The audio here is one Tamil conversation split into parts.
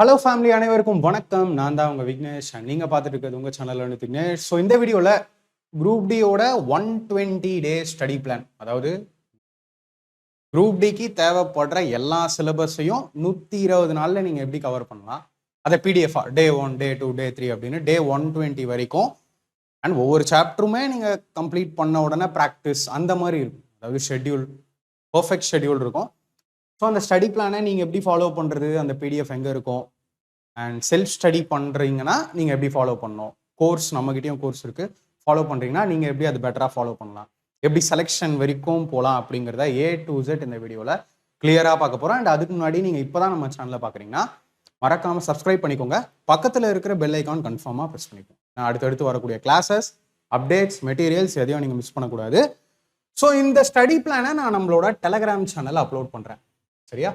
ஹலோ ஃபேமிலி அனைவருக்கும் வணக்கம். நான் தான் உங்க விக்னேஷ் and நீங்க பார்த்துட்டு இருக்கிறது உங்க சேனல் வந்து விக்னேஷ். ஸோ இந்த வீடியோல group டியோட one twenty day study plan அதாவது குரூப் டிக்கு தேவைப்படுற எல்லா சிலபஸையும் நூற்றி இருபது நாளில் நீங்கள் எப்படி கவர் பண்ணலாம்? அதை பிடிஎஃபா day one day two day three அப்படின்னு டே ஒன் டுவெண்ட்டி வரைக்கும். அண்ட் ஒவ்வொரு சாப்டருமே நீங்கள் கம்ப்ளீட் பண்ண உடனே ப்ராக்டிஸ் அந்த மாதிரி இருக்கும். அதாவது ஷெட்யூல் பர்ஃபெக்ட் ஷெட்யூல் இருக்கும். ஸோ அந்த ஸ்டடி பிளானை நீங்கள் எப்படி ஃபாலோ பண்ணுறது அந்த பிடிஎஃப் எங்கே இருக்கும்? அண்ட் செல்ஃப் ஸ்டடி பண்ணுறீங்கன்னா நீங்கள் எப்படி ஃபாலோ பண்ணணும்? கோர்ஸ் நம்மகிட்டயும் கோர்ஸ் இருக்குது ஃபாலோ பண்ணுறீங்கன்னா நீங்கள் எப்படி அது பெட்டராக ஃபாலோ பண்ணலாம்? எப்படி செலெக்ஷன் வரைக்கும் போகலாம் அப்படிங்கிறத ஏ டு இசட் இந்த வீடியோவில் கிளியராக பார்க்க போகிறோம் அண்ட் அதுக்கு முன்னாடி நீங்கள் இப்போ தான் நம்ம சேனலில் பார்க்குறீங்கன்னா மறக்காமல் சப்ஸ்கிரைப் பண்ணிக்கோங்க. பக்கத்தில் இருக்கிற பெல் ஐக்கான் கன்ஃபார்மாக ப்ரெஸ் பண்ணிக்கோங்க. நான் அடுத்தடுத்து வரக்கூடிய கிளாஸஸ் அப்டேட்ஸ் மெட்டீரியல்ஸ் எதையும் நீங்கள் மிஸ் பண்ணக்கூடாது. ஸோ இந்த ஸ்டடி பிளானை நான் நம்மளோட டெலகிராம் சேனலில் அப்லோட் பண்ணுறேன் சரியா?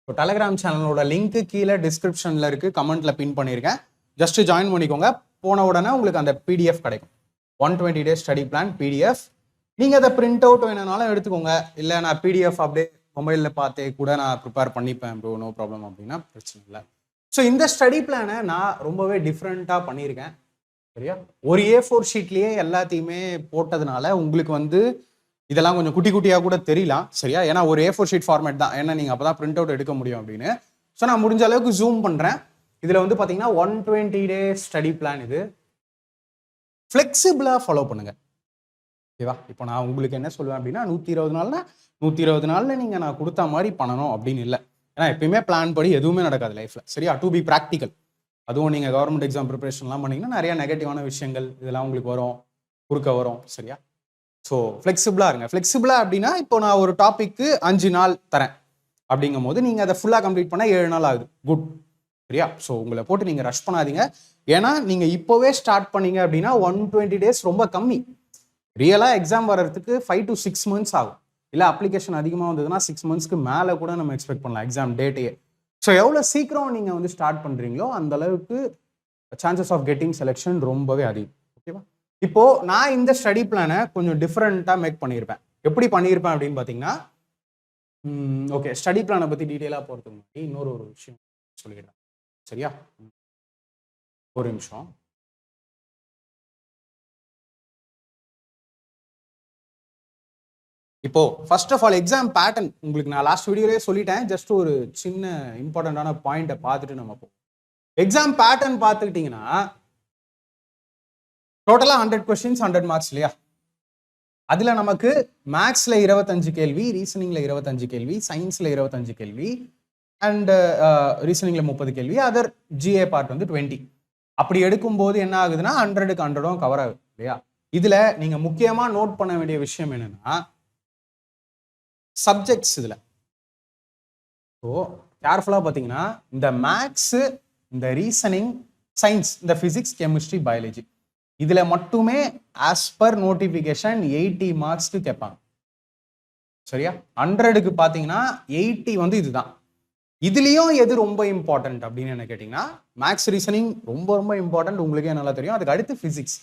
இப்போ டெலகிராம் சேனலோட லிங்க்கு கீழே டிஸ்கிரிப்ஷனில் இருக்குது கமெண்ட்டில் பின் பண்ணியிருக்கேன் ஜஸ்ட் ஜாயின் பண்ணிக்கோங்க. போன உடனே உங்களுக்கு அந்த பிடிஎஃப் கிடைக்கும். One twenty days study plan PDF நீங்கள் அதை பிரிண்ட் அவுட் வேணுனாலும் எடுத்துக்கோங்க. இல்லை நான் பிடிஎஃப் அப்படியே மொபைலில் பார்த்தே கூட நான் ப்ரிப்பேர் பண்ணிப்பேன் ப்ரோ நோ ப்ராப்ளம் அப்படின்னா பிரச்சனை இல்லை. ஸோ இந்த ஸ்டடி பிளானை நான் ரொம்பவே டிஃப்ரெண்ட்டாக பண்ணியிருக்கேன். சரியா? ஒரு ஏ ஃபோர் ஷீட்லேயே எல்லாத்தையுமே போட்டதுனால உங்களுக்கு வந்து இதெல்லாம் கொஞ்சம் குட்டி குட்டியாக கூட தெரியலாம். சரியா? ஏன்னா ஒரு ஏ ஃபோர் ஷீட் ஃபார்மேட் தான். ஏன்னா நீங்கள் அப்போ தான் பிரிண்ட் அவுட் எடுக்க முடியும் அப்படின்னு. ஸோ நான் முடிஞ்ச அளவுக்கு ஜூம் பண்ணுறேன் இதில் வந்து பார்த்தீங்கன்னா one twenty days study plan இது. ஃப்ளெக்சிபிளாக ஃபாலோ பண்ணுங்கள் ஓகேவா இப்போ நான் உங்களுக்கு என்ன சொல்லுவேன் அப்படின்னா நூற்றி இருபது நாள்னா நூற்றி இருபது நாளில் நீங்கள் நான் கொடுத்த மாதிரி பண்ணணும் அப்படின்னு இல்லை. ஏன்னா எப்பயுமே பிளான் படி எதுவுமே நடக்காது லைஃப்பில் சரியா? டு பி ப்ராக்டிக்கல் அதுவும் நீங்கள் கவர்மெண்ட் எக்ஸாம் ப்ரிப்பரேஷன்லாம் பண்ணிங்கன்னா நிறையா நெகட்டிவான விஷயங்கள் இதெல்லாம் உங்களுக்கு வரும். குறுக்க வரும். சரியா? ஸோ ஃப்ளெக்சிபிளாக இருங்க. ஃப்ளெக்சிபிளாக அப்படின்னா இப்போ நான் ஒரு டாப்பிக்கு அஞ்சு நாள் தரேன். அப்படிங்கும் போது நீங்கள் அதை ஃபுல்லாக கம்ப்ளீட் பண்ணால் ஏழு நாள் ஆகுது. குட் சரியா? ஸோ உங்களை போட்டு நீங்கள் ரஷ் பண்ணாதீங்க. ஏன்னா நீங்கள் இப்போவே ஸ்டார்ட் பண்ணீங்க அப்படின்னா ஒன் டுவெண்ட்டி டேஸ் ரொம்ப கம்மி. ரியலாக எக்ஸாம் வர்றதுக்கு ஃபைவ் டு சிக்ஸ் மந்த்ஸ் ஆகும். இல்லை அப்ளிகேஷன் அதிகமாக வந்ததுன்னா சிக்ஸ் மந்த்ஸ்க்கு மேலே கூட நம்ம எக்ஸ்பெக்ட் பண்ணலாம் எக்ஸாம் டேட்டையே ஸோ எவ்வளோ சீக்கிரம் நீங்கள் வந்து ஸ்டார்ட் பண்ணுறீங்களோ அந்த அளவுக்கு சான்சஸ் ஆஃப் கெட்டிங் செலெக்ஷன் ரொம்பவே அதிகம். ஓகேவா இப்போ நான் இந்த ஸ்டடி பிளானை கொஞ்சம் டிஃப்ரெண்ட்டாக மேக் பண்ணியிருப்பேன் எப்படி பண்ணியிருப்பேன் அப்படின்னு பார்த்தீங்கன்னா ஓகே ஸ்டடி பிளானை பற்றி டீட்டெயிலாக போகிறதுக்கு முன்னாடி இன்னொரு ஒரு விஷயம் சொல்லிடுறேன். சரியா? ம். ஒரு நிமிஷம். இப்போ first of all exam pattern உங்களுக்கு நான் லாஸ்ட் வீடியோலேயே சொல்லிட்டேன். ஜஸ்ட் ஒரு சின்ன இம்பார்ட்டண்ட்டான பாயிண்ட்டை பார்த்துட்டு நம்ம போவோம். எக்ஸாம் பேட்டர்ன் பார்த்துக்கிட்டிங்கன்னா டோட்டலாக ஹண்ட்ரட் கொஸ்டின்ஸ் ஹண்ட்ரட் மார்க்ஸ் இல்லையா? அதில் நமக்கு மேக்ஸில் இருபத்தஞ்சு கேள்வி ரீசனிங்கில் இருபத்தஞ்சு கேள்வி சயின்ஸில் இருபத்தஞ்சு கேள்வி அண்டு ரீசனிங்கில் uh, முப்பது கேள்வி அதர் ஜிஏ பார்ட் வந்து டுவெண்ட்டி அப்படி எடுக்கும்போது என்ன ஆகுதுன்னா ஹண்ட்ரடுக்கு ஹண்ட்ரடும் கவர் ஆகுது இல்லையா? இதில் நீங்கள் முக்கியமாக நோட் பண்ண வேண்டிய விஷயம் என்னென்னா சப்ஜெக்ட்ஸ் இதில். ஸோ கேர்ஃபுல்லாக பார்த்தீங்கன்னா இந்த மேக்ஸு இந்த ரீசனிங் சயின்ஸ் இந்த ஃபிசிக்ஸ் கெமிஸ்ட்ரி பயாலஜி இதில் மட்டுமே ஆஸ் பர் நோட்டிஃபிகேஷன் எயிட்டி மார்க்ஸ்க்கு கேட்பாங்க. சரியா? ஹண்ட்ரடுக்கு பார்த்தீங்கன்னா எயிட்டி வந்து இதுதான். இதுலேயும் எது ரொம்ப இம்பார்ட்டன்ட் அப்படின்னு என்ன கேட்டிங்கன்னா மேக்ஸ் ரீசனிங் ரொம்ப ரொம்ப இம்பார்ட்டன்ட் உங்களுக்கே நல்லா தெரியும். அதுக்கு அடுத்து ஃபிசிக்ஸ்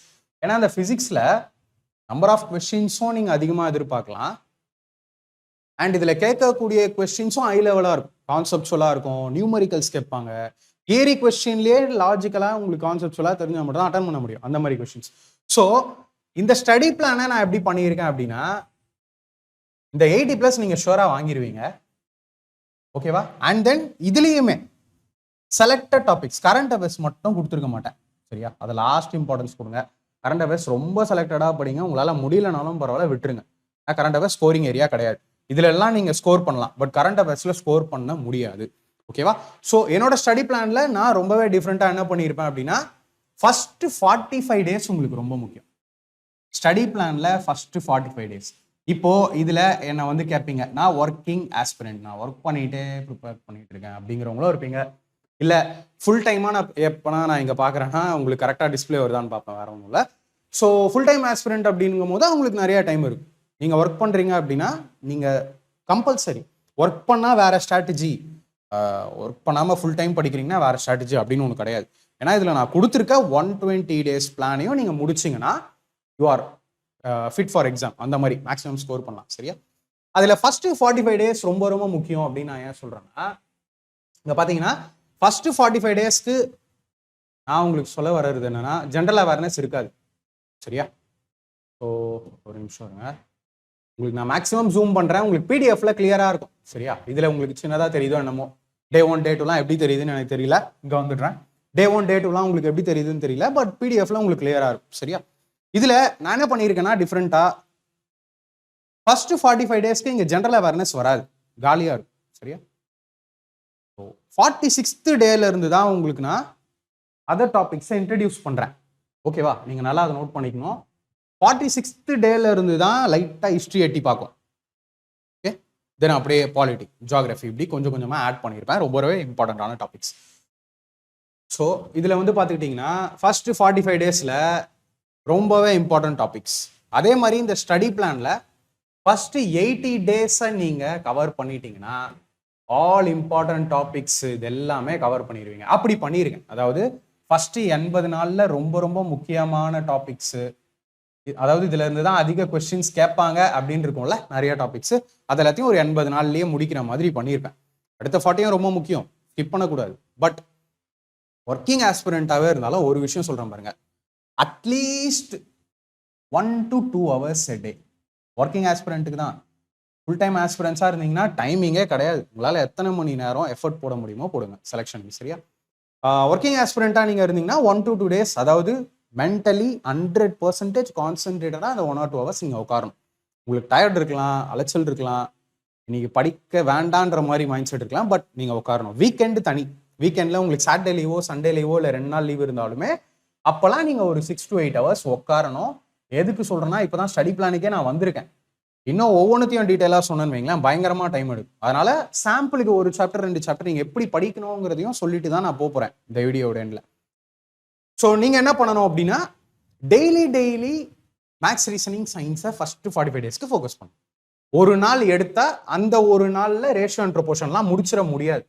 ஏன்னா அந்த ஃபிசிக்ஸில் நம்பர் ஆஃப் கொஸ்டின்ஸும் நீங்கள் அதிகமாக எதிர்பார்க்கலாம். அண்ட் இதில் கேட்கக்கூடிய கொஸ்டின்ஸும் ஹை லெவலாக இருக்கும். கான்செப்டுவலாக இருக்கும். நியூமரிக்கல்ஸ் கேட்பாங்க. தியரி கொஸ்டின்லேயே லாஜிக்கலாக உங்களுக்கு கான்செப்டுவலாக தெரிஞ்சால் மட்டும் தான் அட்டன் பண்ண முடியும். அந்த மாதிரி கொஸ்டின்ஸ் ஸோ இந்த ஸ்டடி பிளானை நான் எப்படி பண்ணியிருக்கேன் அப்படின்னா இந்த எயிட்டி ப்ளஸ் நீங்கள் ஷுவராக வாங்கிடுவீங்க ஓகேவா அண்ட் தென் இதுலேயுமே செலக்டட் டாபிக்ஸ் கரண்ட் அஃபேர்ஸ் மட்டும் கொடுத்துருக்க மாட்டேன். சரியா? அதை லாஸ்ட் இம்பார்ட்டன்ஸ் கொடுங்க. கரண்ட் அஃபேர்ஸ் ரொம்ப செலக்டடாக படிங்க. உங்களால் முடியலனாலும் பரவாயில்ல விட்டுருங்க. கரண்ட் அஃபேர்ஸ் ஸ்கோரிங் ஏரியா கிடையாது. இதுல எல்லாம் நீங்கள் ஸ்கோர் பண்ணலாம். பட் கரண்ட் அஃபேர்ஸில் ஸ்கோர் பண்ண முடியாது. ஓகேவா ஸோ என்னோட ஸ்டடி பிளான்ல நான் ரொம்பவே டிஃப்ரெண்ட்டாக என்ன பண்ணியிருப்பேன் அப்படின்னா ஃபர்ஸ்ட் ஃபார்ட்டி ஃபைவ் டேஸ் உங்களுக்கு ரொம்ப முக்கியம். ஸ்டடி பிளான்ல ஃபர்ஸ்ட் ஃபார்ட்டி ஃபைவ் டேஸ் இப்போ இதில் என்னை வந்து கேட்பீங்க நான் ஒர்க்கிங் ஆஸ்பிரண்ட் நான் ஒர்க் பண்ணிட்டே ப்ரிப்பேர் பண்ணிட்டு இருக்கேன் அப்படிங்கிறவங்களும் இருப்பீங்க. இல்லை ஃபுல் டைமா நான் எப்போனா நான் இங்கே பார்க்குறேன்னா உங்களுக்கு கரெக்டாக டிஸ்ப்ளே வருதான்னு பார்ப்பேன் வேற ஒன்றும் இல்லை. ஸோ ஃபுல் டைம் ஆஸ்பிரண்ட் அப்படிங்கும் போது அவங்களுக்கு நிறைய டைம் இருக்கும். நீங்கள் ஒர்க் பண்ணுறீங்க அப்படின்னா நீங்கள் கம்பல்சரி ஒர்க் பண்ணால் வேற ஸ்ட்ராட்டஜி ஒர்க் பண்ணாமல் ஃபுல் டைம் படிக்கிறீங்கன்னா வேறு ஸ்ட்ராட்டஜி அப்படின்னு ஒன்று கிடையாது. ஏன்னா இதில் நான் கொடுத்துருக்க ஒன் டுவெண்ட்டி டேஸ் பிளானையும் நீங்கள் முடிச்சிங்கன்னா you are fit for exam அந்த மாதிரி மேக்ஸிமம் ஸ்கோர் பண்ணலாம் சரியா? அதில் ஃபஸ்ட்டு ஃபார்ட்டி ஃபைவ் டேஸ் ரொம்ப ரொம்ப முக்கியம் அப்படின்னு நான் ஏன் சொல்கிறேன்னா இங்கே பார்த்தீங்கன்னா ஃபஸ்ட்டு ஃபார்ட்டி ஃபைவ் டேஸ்க்கு நான் உங்களுக்கு சொல்ல வர்றது என்னென்னா ஜென்ரல் அவேர்னஸ் இருக்காது சரியா? ஸோ ஒரு நிமிஷம் இருங்க. உங்களுக்கு நான் மேக்ஸிமம் ஜூம் பண்ணுறேன் உங்களுக்கு பிடிஎஃப்ல கிளியராக இருக்கும் சரியா? இதில் உங்களுக்கு சின்னதாக தெரியுதோ என்னமோ. டே ஒன் டே டூலாம் எப்படி தெரியுதுன்னு எனக்கு தெரியல. இங்கே வந்துடுறேன். டே ஒன் டே டூலாம் உங்களுக்கு எப்படி தெரியுதுன்னு தெரியல. பட் பிடிஎஃப்ல உங்களுக்கு கிளியராக இருக்கும். சரியா? இதில் நான் என்ன பண்ணியிருக்கேன்னா டிஃப்ரெண்ட்டாக ஃபர்ஸ்ட் ஃபார்ட்டி ஃபைவ் டேஸ்க்கு இங்கே ஜென்ரல் அவேர்னஸ் வராது. காலியாக இருக்கும். சரியா? ஸோ ஃபார்ட்டி சிக்ஸ்த்து டேலேருந்து தான் உங்களுக்கு நான் அதர் டாபிக்ஸை இன்ட்ரடியூஸ் பண்ணுறேன் ஓகேவா நீங்கள் நல்லா அதை நோட் பண்ணிக்கணும். ஃபார்ட்டி சிக்ஸ்த்து டேலேருந்து தான் லைட்டாக ஹிஸ்ட்ரி எட்டி பார்க்கும். தென் அப்படியே பாலிட்டி ஜியாகிரஃபி இப்படி கொஞ்சம் கொஞ்சமாக ஆட் பண்ணியிருப்பேன். ரொம்பவே இம்பார்ட்டண்ட்டான டாபிக்ஸ் ஸோ இதில் வந்து பார்த்துக்கிட்டிங்கன்னா ஃபஸ்ட்டு ஃபார்ட்டி ஃபைவ் டேஸில் ரொம்பவே இம்பார்ட்டன்ட் டாபிக்ஸ் அதே மாதிரி இந்த ஸ்டடி பிளானில் ஃபஸ்ட்டு எயிட்டி டேஸை நீங்கள் கவர் பண்ணிட்டீங்கன்னா ஆல் இம்பார்ட்டன்ட் டாபிக்ஸ் இது எல்லாமே கவர் பண்ணிடுவீங்க அப்படி பண்ணிருங்க. அதாவது ஃபஸ்ட்டு எண்பது நாளில் ரொம்ப ரொம்ப முக்கியமான டாபிக்ஸு அதாவது இதுல இருந்து தான் அதிக கொஸ்டின்ஸ் கேட்பாங்க அப்படின்னு இருக்கும்ல நிறைய டாபிக்ஸ் அது எல்லாத்தையும் ஒரு எண்பது நாள்லயே முடிக்கிற மாதிரி பண்ணியிருப்பேன். அடுத்த ஃபார்ட்டியும் ரொம்ப முக்கியம். ஸ்கிப் பண்ணக்கூடாது. பட் ஒர்க்கிங் ஆஸ்பிரண்டாகவே இருந்தாலும் ஒரு விஷயம் சொல்றேன் பாருங்க. At least one to two hours a day working ஆஸ்பிரண்ட்டுக்கு தான். ஃபுல் டைம் ஆஸ்பிரன்ஸாக இருந்தீங்கன்னா டைமிங்கே கிடையாது. உங்களால் எத்தனை மணி நேரம் எஃபர்ட் போட முடியுமோ போடுங்க. செலெக்ஷன் சரியா? ஒர்க்கிங் ஆஸ்பிரண்ட்டாக நீங்கள் இருந்தீங்கன்னா ஒன் டு டூ டேஸ் அதாவது மென்டலி ஹண்ட்ரட் பர்சன்டேஜ் கான்சென்ட்ரேட்டடாக அந்த ஒன் ஆர் டூ ஹவர்ஸ் நீங்கள் உட்காரணும். உங்களுக்கு டயர்ட் இருக்கலாம் அலைச்சல் இருக்கலாம் இன்னைக்கு படிக்க வேண்டான்ற மாதிரி மைண்ட் செட் இருக்கலாம் பட் நீங்கள் உட்காரணும். வீக்கெண்டு தனி. வீக்கெண்டில் உங்களுக்கு சாட்டர்டே லீவோ சண்டே லீவோ இல்லை ரெண்டு நாள் லீவ் இருந்தாலுமே அப்போல்லாம் நீங்கள் ஒரு சிக்ஸ் டு எயிட் ஹவர்ஸ் உட்காரணும். எதுக்கு சொல்கிறேன்னா இப்போ தான் ஸ்டடி பிளானுக்கே நான் வந்திருக்கேன். இன்னும் ஒவ்வொன்றத்தையும் டீட்டெயிலாக சொன்னேன்னு வைங்களேன் பயங்கரமாக டைம் எடுக்கும். அதனால் சாம்பிளுக்கு ஒரு சாப்டர் ரெண்டு சாப்டர் நீங்கள் எப்படி படிக்கணுங்கிறதையும் சொல்லிட்டு தான் நான் போகிறேன் இந்த வீடியோட எண்டில் ஸோ நீங்கள் என்ன பண்ணணும் அப்படின்னா டெய்லி டெய்லி மேக்ஸ் ரீசனிங் சயின்ஸை ஃபஸ்ட்டு ஃபார்ட்டி ஃபைவ் டேஸ்க்கு ஃபோக்கஸ் பண்ணும் ஒரு நாள் எடுத்தால் அந்த ஒரு நாளில் ரேஷியோ அண்ட் ப்ரொபோஷன்லாம் முடிச்சிட முடியாது.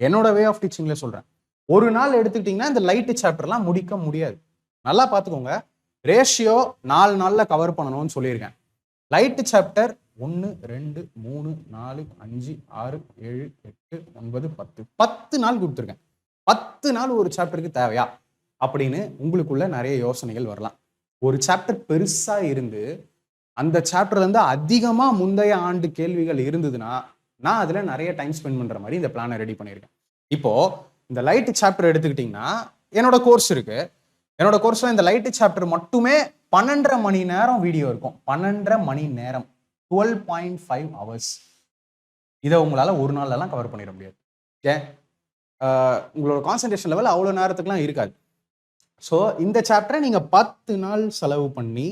என்னோட வே ஆஃப் டீச்சிங்கில் சொல்கிறேன் ஒரு நாள் எடுத்துக்கிட்டிங்கன்னா இந்த லைட்டு சாப்டர்லாம் முடிக்க முடியாது. நல்லா பார்த்துக்கோங்க. ரேஷியோ நாலு நாளில் கவர் பண்ணணும்னு சொல்லியிருக்கேன். லைட்டு சாப்டர் ஒன்று ரெண்டு மூணு நாலு அஞ்சு ஆறு ஏழு எட்டு ஒன்பது பத்து. பத்து நாள் கொடுத்துருக்கேன். பத்து நாள் ஒரு சாப்டருக்கு தேவையா? அப்படின்னு உங்களுக்குள்ள நிறைய யோசனைகள் வரலாம். ஒரு சாப்டர் பெருசா இருந்து அந்த சாப்டர்லேருந்து அதிகமாக முந்தைய ஆண்டு கேள்விகள் இருந்ததுன்னா நான் அதில் நிறைய டைம் ஸ்பெண்ட் பண்ணுற மாதிரி இந்த பிளானை ரெடி பண்ணியிருக்கேன். இப்போது இந்த லைட் சாப்டர் எடுத்துக்கிட்டிங்கன்னா என்னோட கோர்ஸ் இருக்கு. என்னோட கோர்ஸில் இந்த லைட் சாப்டர் மட்டுமே பன்னெண்டரை மணி நேரம் வீடியோ இருக்கும். பன்னெண்டரை மணி நேரம். டுவெல் பாயிண்ட் ஃபைவ் ஹவர்ஸ் இதை உங்களால் ஒரு நாள்லலாம் கவர் பண்ணிட முடியாது. ஏன்? உங்களோட கான்சன்ட்ரேஷன் லெவல் அவ்வளோ நேரத்துக்குலாம் இருக்காது. ஸோ இந்த சாப்டரை நீங்கள் பத்து நாள் செலவு பண்ணி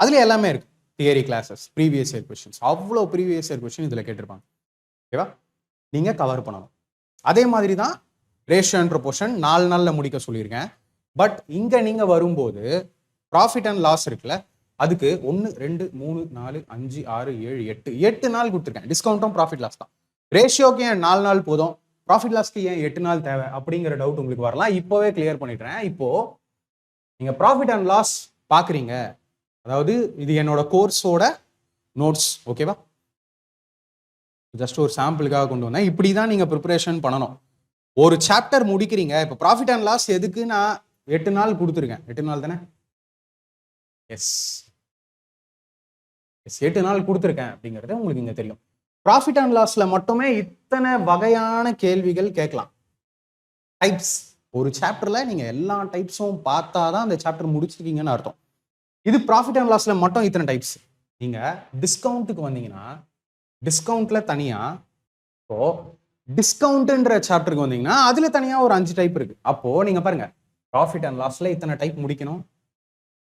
அதில் எல்லாமே இருக்கு. Theory classes previous year questions அவ்வளோ ப்ரீவியஸ் இயர் கொஷின் இதில் கேட்டிருப்பாங்க. ஓகேவா நீங்கள் கவர் பண்ணணும். அதே மாதிரி தான் ரேஷியோன்ற அண்ட் நாலு நாளில் முடிக்க சொல்லியிருக்கேன். பட் இங்கே நீங்கள் வரும்போது ப்ராஃபிட் அண்ட் லாஸ் இருக்குல்ல அதுக்கு ஒன்று ரெண்டு மூணு நாலு அஞ்சு ஆறு ஏழு எட்டு எட்டு நாள் கொடுத்துருக்கேன். டிஸ்கவுண்ட்டும் ப்ராஃபிட் லாஸ் தான். ரேஷியோக்கு ஏன் நாலு நாள் போதும்? ப்ராஃபிட் லாஸ்க்கு ஏன் எட்டு நாள் தேவை? அப்படிங்கிற டவுட் உங்களுக்கு வரலாம். இப்போவே கிளியர் பண்ணிடுறேன் இப்போது நீங்கள் ப்ராஃபிட் அண்ட் லாஸ் பார்க்குறீங்க அதாவது இது என்னோட கோர்ஸோட நோட்ஸ் ஓகேவா ஜஸ்ட் ஒரு சாம்பிளுக்காக கொண்டு வந்தேன். இப்படி தான் நீங்கள் ப்ரிப்பரேஷன் பண்ணணும். ஒரு சாப்டர் முடிக்கிறீங்க. இப்போ ப்ராஃபிட் அண்ட் லாஸ் எதுக்கு நான் எட்டு நாள் கொடுத்துருக்கேன் எட்டு நாள் தானே? எஸ் எஸ் எட்டு நாள் கொடுத்துருக்கேன் அப்படிங்கிறது உங்களுக்கு இங்கே தெரியும். ப்ராஃபிட் அண்ட் லாஸில் மட்டுமே இத்தனை வகையான கேள்விகள் கேட்கலாம். டைப்ஸ் ஒரு சாப்டரில் நீங்கள் எல்லா டைப்ஸும் பார்த்தா தான் அந்த சாப்டர் முடிச்சிருக்கீங்கன்னு அர்த்தம். இது ப்ராஃபிட் அண்ட் லாஸில் மட்டும் இத்தனை டைப்ஸ் நீங்கள் டிஸ்கவுண்ட்டுக்கு வந்தீங்கன்னா டிஸ்கவுண்ட்டில் தனியாக இப்போது டிஸ்கவுண்ட்டுன்ற சாப்டருக்கு வந்தீங்கன்னா அதில் தனியாக ஒரு அஞ்சு டைப் இருக்குது அப்போது நீங்கள் பாருங்கள் ப்ராஃபிட் அண்ட் லாஸில் இத்தனை டைப் முடிக்கணும்.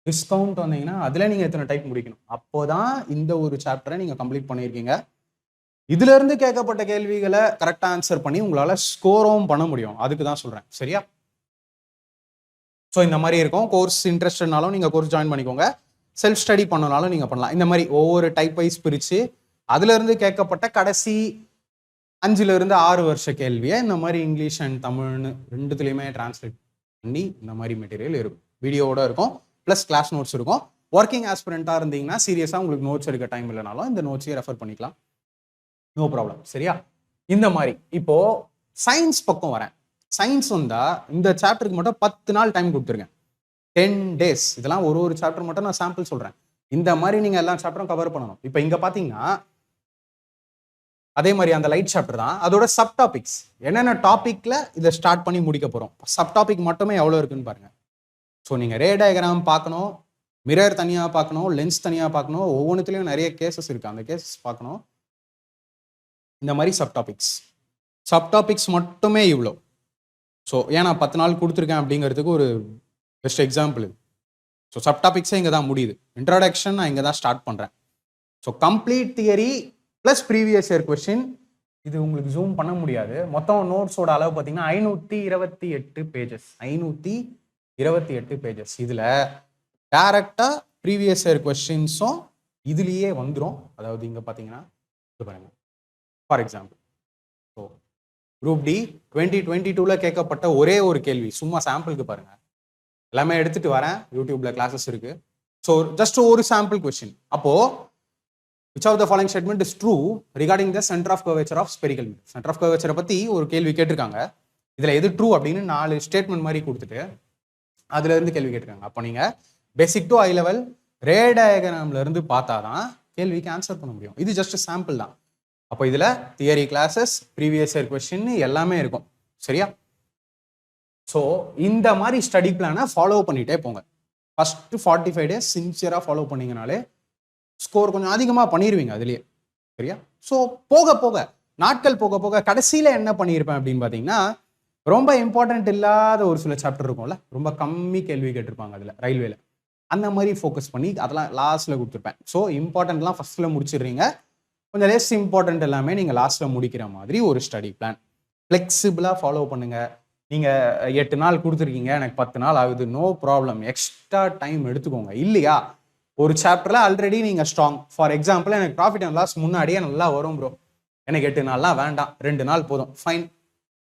டிஸ்கவுண்ட் வந்தீங்கன்னா அதில் நீங்கள் இத்தனை டைப் முடிக்கணும். அப்போதான் இந்த ஒரு சாப்டரை நீங்கள் கம்ப்ளீட் பண்ணியிருக்கீங்க. இதுலேருந்து கேட்கப்பட்ட கேள்விகளை கரெக்டாக ஆன்சர் பண்ணி உங்களால் ஸ்கோரும் பண்ண முடியும். அதுக்கு தான் சொல்கிறேன் சரியா? ஸோ இந்த மாதிரி இருக்கும். கோர்ஸ் இன்ட்ரெஸ்ட்னாலும் நீங்கள் கோர்ஸ் ஜாயின் பண்ணிக்கோங்க. செல்ஃப் ஸ்டடி பண்ணனாலும் நீங்கள் பண்ணலாம். இந்த மாதிரி ஒவ்வொரு டைப் வைஸ் பிரித்து அதுலேருந்து கேட்கப்பட்ட கடைசி அஞ்சுலேருந்து ஆறு வருஷ கேள்வியை இந்த மாதிரி இங்கிலீஷ் அண்ட் தமிழ்னு ரெண்டுத்துலேயுமே டிரான்ஸ்லேட் பண்ணி இந்த மாதிரி மெட்டீரியல் இருக்கும். வீடியோவோட இருக்கும். ப்ளஸ் கிளாஸ் நோட்ஸ் இருக்கும். ஒர்க்கிங் ஆஸ்பிரண்ட்டாக இருந்தீங்கன்னா சீரியஸாக உங்களுக்கு நோட்ஸ் எடுக்க டைம் இல்லைனாலும் இந்த நோட்ஸையும் ரெஃபர் பண்ணிக்கலாம். நோ ப்ராப்ளம் சரியா? இந்த மாதிரி. இப்போது சயின்ஸ் பக்கம் வரேன். சயின்ஸ் வந்தால் இந்த சாப்டருக்கு மட்டும் பத்து நாள் டைம் கொடுத்துருங்க. டென் டேஸ் இதெல்லாம் ஒரு ஒரு சாப்டர் மட்டும் நான் சாம்பிள் சொல்கிறேன் இந்த மாதிரி நீங்கள் எல்லா சாப்டரும் கவர் பண்ணணும். இப்போ இங்கே பார்த்தீங்கன்னா அதே மாதிரி அந்த லைட் சாப்டர் தான். அதோட சப் டாபிக்ஸ் என்னென்ன டாப்பிக்கில் இதை ஸ்டார்ட் பண்ணி முடிக்க போகிறோம் சப் டாபிக் மட்டுமே எவ்வளோ இருக்குன்னு பாருங்கள் ஸோ நீங்கள் ரே டயக்ராம் பார்க்கணும் மிரர் தனியாக பார்க்கணும் லென்ஸ் தனியாக பார்க்கணும் ஒவ்வொன்றுத்துலையும் நிறைய கேசஸ் இருக்குது அந்த கேசஸ் பார்க்கணும். இந்த மாதிரி சப் டாபிக்ஸ் சப் டாபிக்ஸ் மட்டுமே இவ்வளோ ஸோ ஏன் நான் பத்து நாள் கொடுத்துருக்கேன் அப்படிங்கிறதுக்கு ஒரு பெஸ்ட் எக்ஸாம்பிள் ஸோ சப் டாபிக்ஸே இங்கே தான் முடியுது. இன்ட்ரடக்ஷன் நான் இங்கே தான் ஸ்டார்ட் பண்ணுறேன் so complete theory plus previous year question இது உங்களுக்கு ஜூம் பண்ண முடியாது. மொத்தம் நோட்ஸோட அளவு பார்த்தீங்கன்னா ஐநூற்றி இருபத்தி எட்டு பேஜஸ் ஐநூற்றி இருபத்தி எட்டு பேஜஸ் இதில் டேரெக்டாக ப்ரீவியஸ் இயர் கொஸ்டின்ஸும் இதுலேயே வந்துடும் அதாவது இங்கே பார்த்தீங்கன்னா இது பாருங்கள் for example so group D twenty twenty டூவில் கேட்கப்பட்ட ஒரே ஒரு கேள்வி. சும்மா சாம்பிளுக்கு பாருங்கள் எல்லாமே எடுத்துகிட்டு வரேன். யூடியூப்பில் கிளாஸஸ் இருக்குது ஸோ ஜஸ்ட் ஒரு சாம்பிள் கொஸ்டின் அப்போது which of the following statement is true regarding the centre of curvature of spherical mirror centre of கர்வேச்சரை பற்றி ஒரு கேள்வி கேட்டிருக்காங்க. இதில் எது ட்ரூ அப்படின்னு நாலு ஸ்டேட்மெண்ட் மாதிரி கொடுத்துட்டு அதுலேருந்து கேள்வி கேட்டிருக்காங்க. அப்போ நீங்கள் basic to high level ray டயக்ராம்லேருந்து பார்த்தா தான் கேள்விக்கு ஆன்சர் பண்ண முடியும். இது ஜஸ்ட் சாம்பிள் தான். அப்போ இதில் theory classes previous year question எல்லாமே இருக்கும். சரியா? ஸோ இந்த மாதிரி ஸ்டடி பிளானை ஃபாலோ பண்ணிட்டே போங்க. ஃபர்ஸ்ட் ஃபார்ட்டி ஃபைவ் டேஸ் சின்சியராக ஃபாலோ பண்ணிங்கனாலே ஸ்கோர் கொஞ்சம் அதிகமாக பண்ணிடுவீங்க அதுலேயே. சரியா? ஸோ போக போக நாட்கள் போக போக கடைசியில் என்ன பண்ணியிருப்பேன் அப்படின்னு பார்த்தீங்கன்னா ரொம்ப இம்பார்ட்டன்ட் இல்லாத ஒரு சில சாப்டர் இருக்கும்ல ரொம்ப கம்மி கேள்வி கேட்டிருப்பாங்க அதில் ரயில்வேல அந்த மாதிரி ஃபோக்கஸ் பண்ணி அதெல்லாம் லாஸ்ட்டில் கொடுத்துருப்பேன். ஸோ இம்பார்ட்டன்ட்லாம் ஃபஸ்ட்டில் முடிச்சிடுறீங்க. கொஞ்சம் லெஸ் இம்பார்ட்டன்ட் எல்லாமே நீங்கள் லாஸ்ட்டில் முடிக்கிற மாதிரி ஒரு ஸ்டடி பிளான் ஃப்ளெக்சிபிளாக ஃபாலோ பண்ணுங்கள் நீங்கள் எட்டு நாள் கொடுத்துருக்கீங்க எனக்கு பத்து நாள் ஆகுது. நோ ப்ராப்ளம் எக்ஸ்ட்ரா டைம் எடுத்துக்கோங்க. இல்லையா? ஒரு சாப்டரில் ஆல்ரெடி நீங்கள் ஸ்ட்ராங் ஃபார் எக்ஸாம்பிள் எனக்கு ப்ராஃபிட் அண்ட் லாஸ் முன்னாடியே நல்லா வரும் ப்ரோ எனக்கு எட்டு நாள்லாம் வேண்டாம். ரெண்டு நாள் போதும். ஃபைன்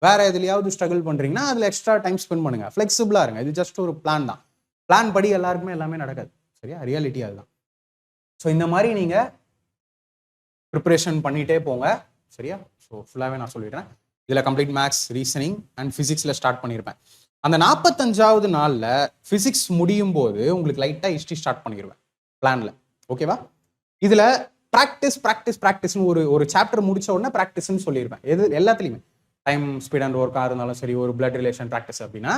வேற எதுலையாவது ஸ்ட்ரகிள் பண்ணுறீங்கன்னா அதில் எக்ஸ்ட்ரா டைம் ஸ்பெண்ட் பண்ணுங்கள் ஃப்ளெக்சிபிளாக இருங்க. இது ஜஸ்ட் ஒரு பிளான் தான். பிளான் படி எல்லாருக்குமே எல்லாமே நடக்காது. சரியா? ரியாலிட்டி அதுதான். ஸோ இந்த மாதிரி நீங்கள் ப்ரிப்பரேஷன் பண்ணிகிட்டே போங்க. சரியா? ஸோ ஃபுல்லாகவே நான் சொல்லிடுறேன். இதில் கம்ப்ளீட் மேக்ஸ் ரீசனிங் அண்ட் ஃபிசிக்ஸில் ஸ்டார்ட் பண்ணியிருப்பேன் அந்த நாற்பத்தஞ்சாவது நாளில் ஃபிசிக்ஸ் முடியும் போது உங்களுக்கு லைட்டாக ஹிஸ்ட்ரி ஸ்டார்ட் பண்ணிடுவேன் பிளானில் ஓகேவா இதில் ப்ராக்டிஸ் ப்ராக்டிஸ் ப்ராக்டிஸ்னு ஒரு ஒரு சாப்டர் முடிச்ச உடனே ப்ராக்டிஸ்னு சொல்லியிருப்பேன் எது எல்லாத்துலேயுமே. டைம் ஸ்பீட் அண்ட் ஒர்க்காக இருந்தாலும் சரி ஒரு பிளட் ரிலேஷன் ப்ராக்டிஸ் அப்படின்னா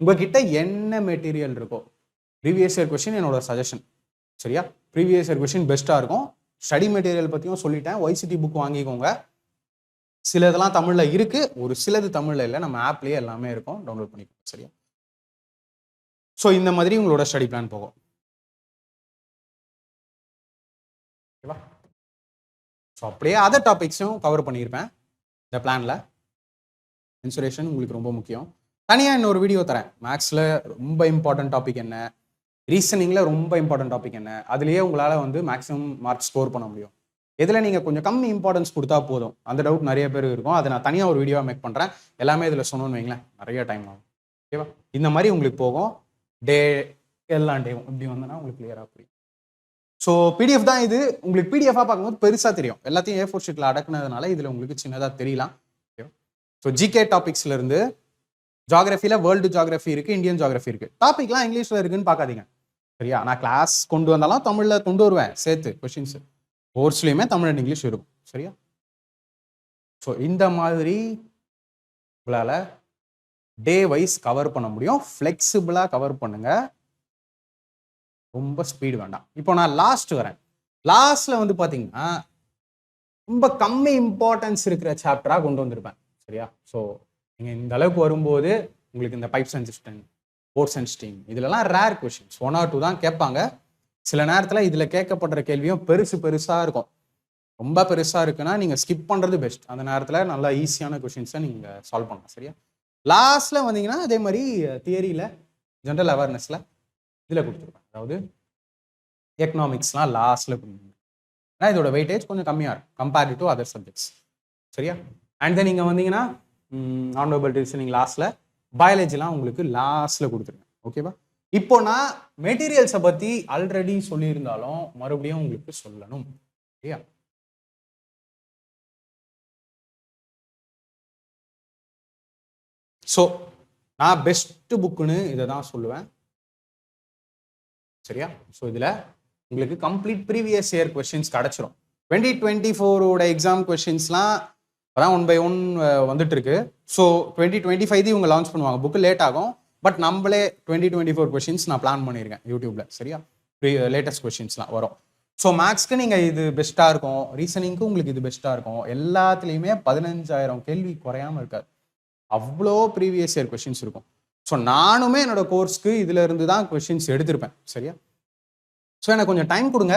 உங்ககிட்ட என்ன மெட்டீரியல் இருக்கோ ப்ரீவியஸ் இயர் கொஷின் என்னோட சஜஷன் சரியா? ப்ரீவியஸ் இயர் கொஷின் பெஸ்ட்டாக இருக்கும். ஸ்டடி மெட்டீரியல் பற்றியும் சொல்லிட்டேன். ஒய்சிடி புக் வாங்கிக்கோங்க. சில இதெல்லாம் தமிழில் இருக்குது ஒரு சிலது தமிழில் இல்லை. நம்ம ஆப்லேயே எல்லாமே இருக்கும். டவுன்லோட் பண்ணிக்கோங்க. சரியா? ஸோ இந்த மாதிரி உங்களோட ஸ்டடி பிளான் போகும். ஓகேவா? ஸோ அப்படியே அதர் டாபிக்ஸும் கவர் பண்ணியிருப்பேன். இந்த பிளானில் இன்சுரேஷன் உங்களுக்கு ரொம்ப முக்கியம். தனியாக இன்னொரு வீடியோ தரேன். மேக்ஸில் ரொம்ப இம்பார்ட்டன்ட் டாபிக் என்ன? ரீசனிங்கில் ரொம்ப இம்பார்ட்டன்ட் டாபிக் என்ன? அதுலேயே உங்களால் வந்து மேக்ஸிமம் மார்க் ஸ்கோர் பண்ண முடியும். இதில் நீங்கள் கொஞ்சம் கம்மி இம்பார்ட்டன்ஸ் கொடுத்தா போதும். அந்த டவுட் நிறைய பேர் இருக்கும். அதை நான் தனியாக ஒரு வீடியோவாக மேக் பண்ணுறேன் எல்லாமே இதில் சொன்னோன்னு வைங்களேன். நிறைய டைம் ஆகும். ஓகேவா இந்த மாதிரி உங்களுக்கு போகும். டே எல்லா டேவும் இப்படி வந்தோன்னா உங்களுக்கு கிளியராக புரியும். ஸோ பிடிஎஃப் தான் இது. உங்களுக்கு பிடிஎஃபாக பார்க்கும்போது பெருசாக தெரியும். எல்லாத்தையும் ஏ ஃபோர் ஷீட்டில் அடக்குனதுனால இதில் உங்களுக்கு சின்னதாக தெரியலாம். ஓகேவா ஸோ ஜிகே டாபிக்ஸ்லேருந்து ஜாகிரஃபியில் வேர்ல்டு ஜாகிரஃபி இருக்குது இந்தியன் ஜாகிரஃபி இருக்குது டாபிக்லாம் இங்கிலீஷில் இருக்குன்னு பார்க்காதீங்க. சரியா? நான் கிளாஸ் கொண்டு வந்தாலும் தமிழில் கொண்டு வருவேன் சேர்த்து கொஷின்ஸ் கோர்ஸ்லையுமே தமிழ் அண்ட் இங்கிலீஷ் இருக்கும் சரியா? ஸோ இந்த மாதிரி உங்களால் டே வைஸ் கவர் பண்ண முடியும். ஃப்ளெக்சிபிளாக கவர் பண்ணுங்க. ரொம்ப ஸ்பீடு வேண்டாம். இப்போ நான் லாஸ்ட் வரேன். லாஸ்ட்டில் வந்து பார்த்தீங்கன்னா ரொம்ப கம்மி இம்பார்ட்டன்ஸ் இருக்கிற சாப்டராக கொண்டு வந்திருப்பேன் சரியா? ஸோ நீங்கள் இந்த அளவுக்கு வரும்போது உங்களுக்கு இந்த pipes and system sports and steam இதுலலாம் rare questions one or two தான் கேட்பாங்க. சில நேரத்தில் இதில் கேட்கப்படுற கேள்வியும் பெருசு பெருசாக இருக்கும். ரொம்ப பெருசாக இருக்குன்னா நீங்கள் ஸ்கிப் பண்ணுறது பெஸ்ட் அந்த நேரத்தில் நல்லா ஈஸியான கொஷின்ஸை நீங்கள் சால்வ் பண்ணலாம். சரியா? லாஸ்ட்டில் வந்தீங்கன்னா அதே மாதிரி தியரியில் ஜென்ரல் அவேர்னஸில் இதில் கொடுத்துருப்பேன் அதாவது எக்கனாமிக்ஸ்லாம் லாஸ்ட்டில் கொடுத்துருப்பேன் ஏன்னா இதோட வெயிட்டேஜ் கொஞ்சம் கம்மியாக இருக்கும். கம்பேர்டு டு அதர் சப்ஜெக்ட்ஸ் சரியா? அண்ட் தென் நீங்கள் வந்தீங்கன்னா ஆன்வபிள் ரீசனிங் லாஸ்ட்டில் பயாலஜிலாம் உங்களுக்கு லாஸ்ட்டில் கொடுத்துருங்க. ஓகேவா இப்போ நான் மெட்டீரியல்ஸை பற்றி ஆல்ரெடி சொல்லியிருந்தாலும் மறுபடியும் உங்களுக்கு சொல்லணும். சரியா? ஸோ நான் பெஸ்ட் புக்குன்னு இதை தான் சொல்லுவேன். சரியா? ஸோ இதில் உங்களுக்கு கம்ப்ளீட் ப்ரீவியஸ் இயர் கொஷின்ஸ் கிடச்சிரும். டுவெண்ட்டி டுவெண்ட்டி ஃபோரோட எக்ஸாம் கொஷின்ஸ்லாம் அதான் ஒன் பை ஒன் வந்துட்டு இருக்கு ஸோ டுவெண்ட்டி டுவெண்ட்டி ஃபைவ் இவங்க லான்ச் பண்ணுவாங்க. புக்கு லேட் ஆகும். பட் நம்மளே டுவெண்ட்டி டுவெண்ட்டி ஃபோர் கொஷின்ஸ் நான் பிளான் பண்ணியிருக்கேன் யூடியூப்ல சரியா? லேட்டஸ்ட் கொஷின்ஸ்லாம் வரும். ஸோ மேக்ஸ்க்கு நீங்கள் இது பெஸ்ட்டாக இருக்கும். ரீசனிங்க்கு உங்களுக்கு இது பெஸ்ட்டாக இருக்கும். எல்லாத்துலேயுமே பதினஞ்சாயிரம் கேள்வி குறையாமல் இருக்காது. அவ்வளோ ப்ரீவியஸ் இயர் கொஷின்ஸ் இருக்கும். ஸோ நானுமே என்னோட கோர்ஸ்க்கு இதுல இருந்து தான் கொஷின்ஸ் எடுத்திருப்பேன். சரியா? ஸோ எனக்கு கொஞ்சம் டைம் கொடுங்க.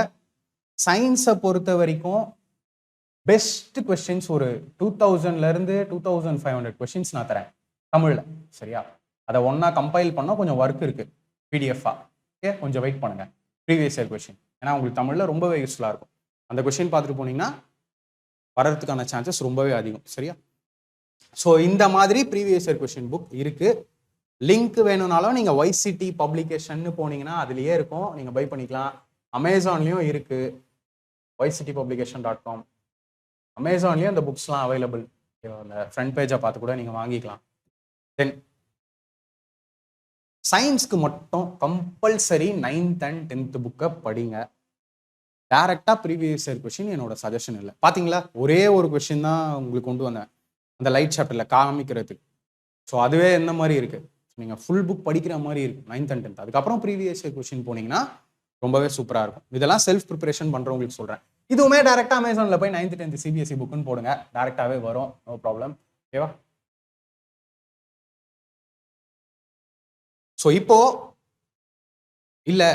சயின்ஸை பொறுத்த வரைக்கும் பெஸ்ட் கொஸ்டின்ஸ் ஒரு டூ தௌசண்ட்லேருந்து two thousand five hundred questions நான் தரேன். தமிழில் சரியா? அதை ஒன்றா கம்பைல் பண்ணால் கொஞ்சம் ஒர்க் இருக்குது பிடிஎஃபாக ஓகே கொஞ்சம் வெயிட் பண்ணுங்கள் ப்ரீவியஸ் இயர் கொஸ்டின் ஏன்னா உங்களுக்கு தமிழில் ரொம்பவே யூஸ்ஃபுல்லாக இருக்கும். அந்த கொஸ்டின் பார்த்துட்டு போனீங்கன்னா வரதுக்கான சான்சஸ் ரொம்பவே அதிகம் சரியா? ஸோ இந்த மாதிரி ப்ரீவியஸ் இயர் கொஸ்டின் புக் இருக்குது லிங்க் வேணும்னாலும் நீங்கள் ஒய்சிடி பப்ளிகேஷன்னு போனீங்கன்னா அதுலேயே இருக்கும். நீங்கள் பை பண்ணிக்கலாம். அமேசான்லேயும் இருக்குது ஒய்சிடி பப்ளிகேஷன் டாட் காம் அமேசான்லேயும் அந்த புக்ஸ்லாம் அவைலபிள் அந்த ஃப்ரண்ட் பேஜை பார்த்து கூட நீங்கள் வாங்கிக்கலாம். தென் சயின்ஸ்க்கு மட்டும் கம்பல்சரி நைன்த் அண்ட் டென்த்து புக்கை படிங்க. டேரெக்டாக ப்ரீவியஸ் இயர் கொஷின் என்னோட சஜஷன் இல்லை. பார்த்தீங்களா ஒரே ஒரு கொஷின் தான் உங்களுக்கு கொண்டு வந்தேன். அந்த லைட் சாப்டரில் காமிக்கிறதுக்கு. ஸோ அதுவே என்ன மாதிரி இருக்குது நீங்கள் ஃபுல் புக் படிக்கிற மாதிரி இருக்குது நைன்த் அண்ட் டென்த் அதுக்கப்புறம் ப்ரீவியஸ் இயர் கொஷின் போனீங்கன்னா ரொம்பவே சூப்பராக இருக்கும். இதெல்லாம் செல்ஃப் ப்ரிப்பரேஷன் பண்ணுறவங்களுக்கு சொல்கிறேன் இதுவுமே டேரெக்டாக அமேசானில் போய் நைன்த் டென்த் சிபிஎஸ்சி புக்குன்னு போடுங்க. டேரெக்டாகவே வரும். நோ ப்ராப்ளம் ஓகேவா ஸோ இப்போ இல்லை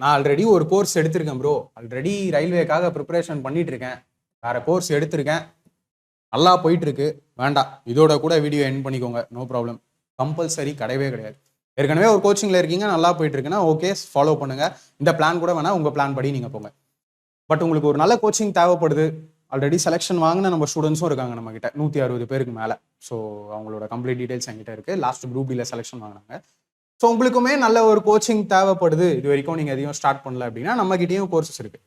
நான் ஆல்ரெடி ஒரு கோர்ஸ் எடுத்திருக்கேன் ப்ரோ ஆல்ரெடி ரயில்வேக்காக ப்ரிப்பரேஷன் பண்ணிட்டு இருக்கேன் வேற கோர்ஸ் எடுத்திருக்கேன். நல்லா போயிட்டுருக்கு. வேண்டாம். இதோட கூட வீடியோ என் பண்ணிக்கோங்க. நோ ப்ராப்ளம் கம்பல்சரி கிடையவே கிடையாது. ஏற்கனவே ஒரு கோச்சிங்கில் இருக்கீங்க நல்லா போயிட்டு இருக்குன்னா ஓகே ஃபாலோ பண்ணுங்கள் இந்த பிளான் கூட வேணால் உங்கள் பிளான் படி நீங்கள் போங்க. பட் உங்களுக்கு ஒரு நல்ல கோச்சிங் தேவைப்படுது. ஆல்ரெடி செலெக்ஷன் வாங்கின நம்ம ஸ்டூடெண்ட்ஸும் இருக்காங்க நம்ம கிட்ட. நூற்றி அறுபது பேருக்கு மேலே. ஸோ அவங்களோட கம்ப்ளீட் டீடைல்ஸ் என்கிட்ட இருக்கு. லாஸ்ட் குரூப் பியில் செலெக்ஷன் வாங்கினாங்க. ஸோ உங்களுக்குமே நல்ல ஒரு கோச்சிங் தேவைப்படுது. இது வரைக்கும் நீங்கள் எதையும் ஸ்டார்ட் பண்ணல அப்படின்னா நம்மகிட்டயும் கோர்சஸ் இருக்கு.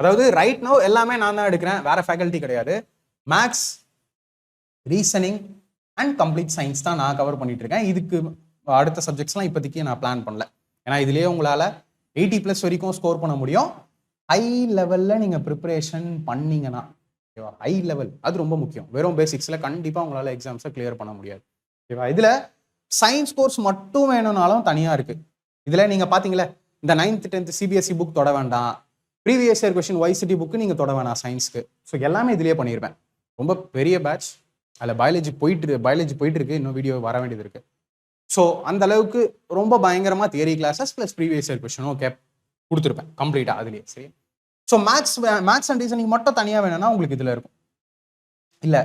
அதாவது ரைட் நோ எல்லாமே நான் தான் எடுக்கிறேன். வேற ஃபேக்கல்ட்டி கிடையாது. Maths reasoning and complete science தான் நான் கவர் பண்ணிட்டு இருக்கேன். இதுக்கு அடுத்த சப்ஜெக்ட்ஸ்லாம் இப்போதைக்கு நான் பிளான் பண்ணல. ஏன்னா இதுலேயே உங்களால் எயிட்டி ப்ளஸ் வரைக்கும் ஸ்கோர் பண்ண முடியும். ஹை லெவலில் நீங்கள் ப்ரிப்பரேஷன் பண்ணீங்கன்னா ஓகேவா ஹை லெவல் அது ரொம்ப முக்கியம். வெறும் பேசிக்ஸில் கண்டிப்பாக உங்களால் எக்ஸாம்ஸை கிளியர் பண்ண முடியாது. ஓகேவா இதில் சயின்ஸ் கோர்ஸ் மட்டும் வேணும்னாலும் தனியாக இருக்கு. இதில் நீங்கள் பார்த்தீங்களே இந்த நைன்த் டென்த் சிபிஎஸ்சி புக் தொட வேண்டாம். Previous year question YCT book நீங்கள் தொட வேணாம் சயின்ஸ்க்கு ஸோ எல்லாமே இதுலேயே பண்ணியிருப்பேன் ரொம்ப பெரிய பேட்ச் அதில் பயாலஜி போயிட்டு பயாலஜி போயிட்டு இருக்கு. இன்னும் வீடியோ வர வேண்டியது இருக்கு. ஸோ அந்த அளவுக்கு ரொம்ப பயங்கரமாக theory classes plus previous year கொஷனும் gap கொடுத்துருப்பேன் கம்ப்ளீட்டாக அதுலேயே சரி so maths maths and reasoning மட்டும் தனியாக வேணும்னா உங்களுக்கு இதில் இருக்கும். இல்லை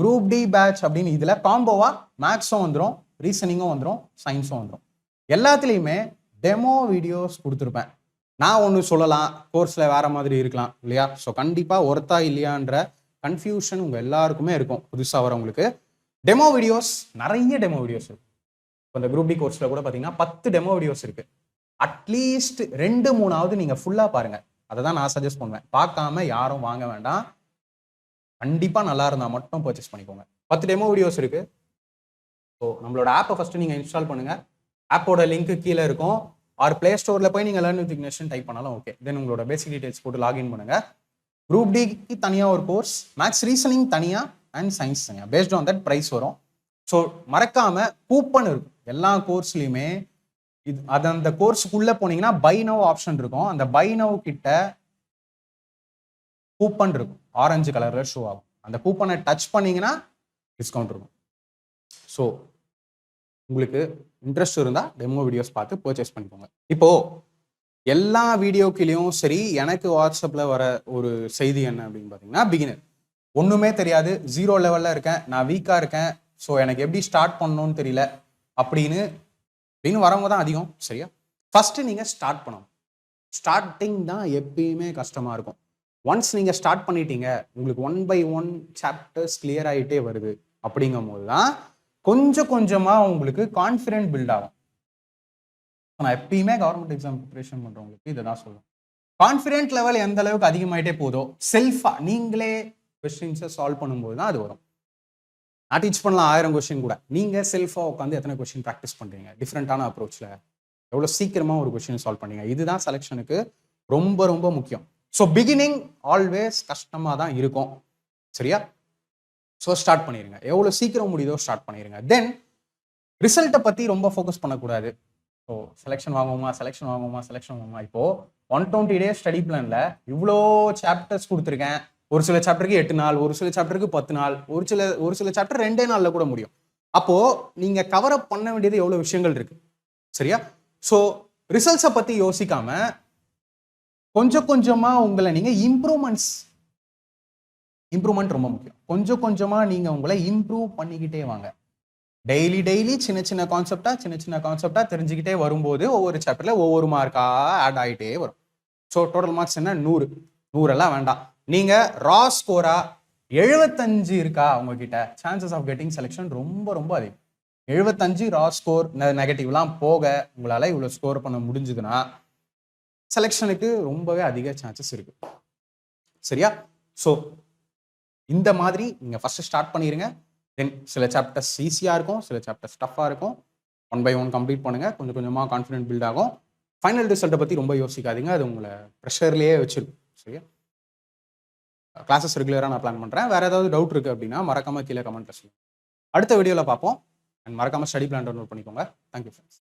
குரூப் டி பேட்ச் அப்படின்னு இதில் காம்போவாக மேக்ஸும் வந்துடும் ரீசனிங்கும் வந்துடும் சயின்ஸும் வந்துடும் எல்லாத்துலேயுமே டெமோ வீடியோஸ் கொடுத்துருப்பேன். நான் ஒன்று சொல்லலாம் கோர்ஸில் வேறு மாதிரி இருக்கலாம் இல்லையா? ஸோ கண்டிப்பாக ஒருத்தா இல்லையான்ற கன்ஃபியூஷன் உங்கள் எல்லாருக்குமே இருக்கும் புதுசாக வரவங்களுக்கு. டெமோ வீடியோஸ் நிறைய டெமோ வீடியோஸ் இருக்கும் இப்போ இந்த குரூப் டி கோர்ஸில் கூட பார்த்தீங்கன்னா பத்து டெமோ வீடியோஸ் இருக்குது அட்லீஸ்ட் ரெண்டு மூணாவது நீங்கள் ஃபுல்லாக பாருங்க. அதை தான் நான் சஜஸ்ட் பண்ணுவேன். பார்க்காம யாரும் வாங்க வேண்டாம். கண்டிப்பாக நல்லா இருந்தால் மட்டும் பர்ச்சேஸ் பண்ணிக்கோங்க. பத்து டெமோ வீடியோஸ் இருக்கு. ஸோ நம்மளோட ஆப்பை ஃபஸ்ட்டு நீங்கள் இன்ஸ்டால் பண்ணுங்க. ஆப்போட லிங்க்கு கீழே இருக்கும். ஆர் பிளே ஸ்டோரில் போய் நீங்கள் லேர்ன் வித் இக்னேஷன் டைப் பண்ணாலும் ஓகே தென் உங்களோட பேசிக் டீடைல்ஸ் போட்டு லாகின் பண்ணுங்க. குரூப் டிக்கு தனியாக ஒரு கோர்ஸ் மேக்ஸ் ரீசனிங் தனியாக அண்ட் சயின்ஸ் தனியாக பேஸ்ட் ஆன் தட் ப்ரைஸ் வரும். ஸோ மறக்காம கூப்பன் இருக்கும். எல்லா கோர்ஸ்லையுமே இது அது அந்த கோர்ஸுக்குள்ளே போனீங்கன்னா பை நவ் ஆப்ஷன் இருக்கும். அந்த பை நவ் கிட்ட கூப்பன் இருக்கும். ஆரஞ்சு கலரில் ஷோ ஆகும். அந்த கூப்பனை டச் பண்ணீங்கன்னா டிஸ்கவுண்ட் இருக்கும். ஸோ உங்களுக்கு இன்ட்ரெஸ்ட் இருந்தால் டெமோ வீடியோஸ் பார்த்து பர்ச்சேஸ் பண்ணிக்கோங்க. இப்போ எல்லா வீடியோக்கிலையும் சரி எனக்கு வாட்ஸ்அப்பில் வர ஒரு செய்தி என்ன அப்படின்னு பார்த்தீங்கன்னா பிகினர் ஒன்றுமே தெரியாது. ஜீரோ லெவலில் இருக்கேன். நான் வீக்காக இருக்கேன். ஸோ எனக்கு எப்படி ஸ்டார்ட் பண்ணணும்னு தெரியல. அப்படின்னு அப்படின்னு வரவங்க தான் அதிகம் சரியா? ஃபஸ்ட்டு நீங்கள் ஸ்டார்ட் பண்ணணும். ஸ்டார்டிங் தான் எப்பயுமே கஷ்டமாக இருக்கும். ஒன்ஸ் நீங்கள் ஸ்டார்ட் பண்ணிட்டீங்க உங்களுக்கு one by one chapters clear ஆகிட்டே வருது. அப்படிங்கும் போது தான் கொஞ்சம் கொஞ்சமாக உங்களுக்கு கான்ஃபிடென்ட் பில்ட் ஆகும். நான் எப்பயுமே கவர்மெண்ட் எக்ஸாம் ப்ரிப்பரேஷன் பண்ணுறவங்களுக்கு இதை தான் சொல்லுவேன் கான்ஃபிடென்ட் லெவல் எந்த அளவுக்கு அதிகமாயிட்டே போதோ செல்ஃபாக நீங்களே கொஸ்டின்ஸை சால்வ் பண்ணும்போது தான் அது வரும். நான் டீச் பண்ணலாம் ஆயிரம் கொஷின் கூட. நீங்கள் செல்ஃபாக உட்காந்து எத்தனை கொஷின் ப்ராக்டிஸ் பண்ணுறீங்க டிஃப்ரெண்ட்டான அப்ரோச்சில் எவ்வளோ சீக்கிரமாக ஒரு கொஷின் சால்வ் பண்ணீங்க இதுதான் செலெக்ஷனுக்கு ரொம்ப ரொம்ப முக்கியம். ஸோ பிகினிங் ஆல்வேஸ் கஷ்டமாக தான் இருக்கும். சரியா? ஸோ ஸ்டார்ட் பண்ணிடுங்க எவ்வளோ சீக்கிரம் முடியுதோ ஸ்டார்ட் பண்ணிடுங்க தென் ரிசல்ட்டை பற்றி ரொம்ப ஃபோக்கஸ் பண்ணக்கூடாது. ஸோ செலெக்ஷன் வாங்குவோமா? செலெக்ஷன் வாங்குவோமா? செலெக்ஷன் வாங்குவோமா? இப்போது ஒன் டுவெண்ட்டி டேஸ் ஸ்டடி பிளானில் இவ்வளோ சாப்டர்ஸ் கொடுத்துருக்கேன். ஒரு சில சாப்டருக்கு எட்டு நாள் ஒரு சில சாப்டருக்கு பத்து நாள் ஒரு சில ஒரு சில சாப்டர் ரெண்டே நாளில் கூட முடியும். அப்போது நீங்கள் கவர் அப் பண்ண வேண்டியது எவ்வளோ விஷயங்கள் இருக்குது சரியா? ஸோ ரிசல்ட்ஸை பற்றி யோசிக்காம கொஞ்சம் கொஞ்சமாக உங்களை நீங்கள் இம்ப்ரூவ்மெண்ட்ஸ் இம்ப்ரூவ்மெண்ட் ரொம்ப முக்கியம். கொஞ்சம் கொஞ்சமாக நீங்கள் உங்களை இம்ப்ரூவ் பண்ணிக்கிட்டே வாங்க. டெய்லி டெய்லி சின்ன சின்ன கான்செப்டாக சின்ன சின்ன கான்செப்டாக தெரிஞ்சுக்கிட்டே வரும்போது ஒவ்வொரு சாப்டரில் ஒவ்வொரு மார்க்காக ஆட் ஆகிட்டே வரும். ஸோ டோட்டல் மார்க்ஸ் என்ன? நூறு. நூறெல்லாம் வேண்டாம். நீங்கள் ரா ஸ்கோராக எழுபத்தஞ்சு இருக்கா உங்ககிட்ட? சான்சஸ் ஆஃப் கெட்டிங் செலெக்ஷன் ரொம்ப ரொம்ப அதிகம். எழுபத்தஞ்சு ரா ஸ்கோர் நெகட்டிவ்லாம் போக உங்களால் இவ்வளோ ஸ்கோர் பண்ண முடிஞ்சுதுன்னா செலெக்ஷனுக்கு ரொம்பவே அதிக சான்சஸ் இருக்கு. சரியா? ஸோ இந்த மாதிரி நீங்கள் ஃபஸ்ட்டு ஸ்டார்ட் பண்ணிடுங்க தென் சில சாப்டர்ஸ் ஈஸியாக இருக்கும் சில சாப்டர்ஸ் டஃப்பாக இருக்கும். ஒன் பை ஒன் கம்ப்ளீட் பண்ணுங்கள் கொஞ்சம் கொஞ்சமாக கான்ஃபிடென்ட் பில்ட் ஆகும். ஃபைனல் ரிசல்ட்டை பற்றி ரொம்ப யோசிக்காதீங்க. அது உங்களை ப்ரெஷர்லேயே வச்சிருக்கும் சரியா? கிளாஸஸ் ரெகுலராக நான் பிளான் பண்ணுறேன் வேறு ஏதாவது டவுட் இருக்குது அப்படின்னா மறக்காம கீழே கமெண்ட்ல சொல்லுங்கள் அடுத்த வீடியோவில் பார்ப்போம். அண்ட் மறக்காமல் ஸ்டடி பிளான் டவுன்லோட் பண்ணிக்கோங்க. Thank you friends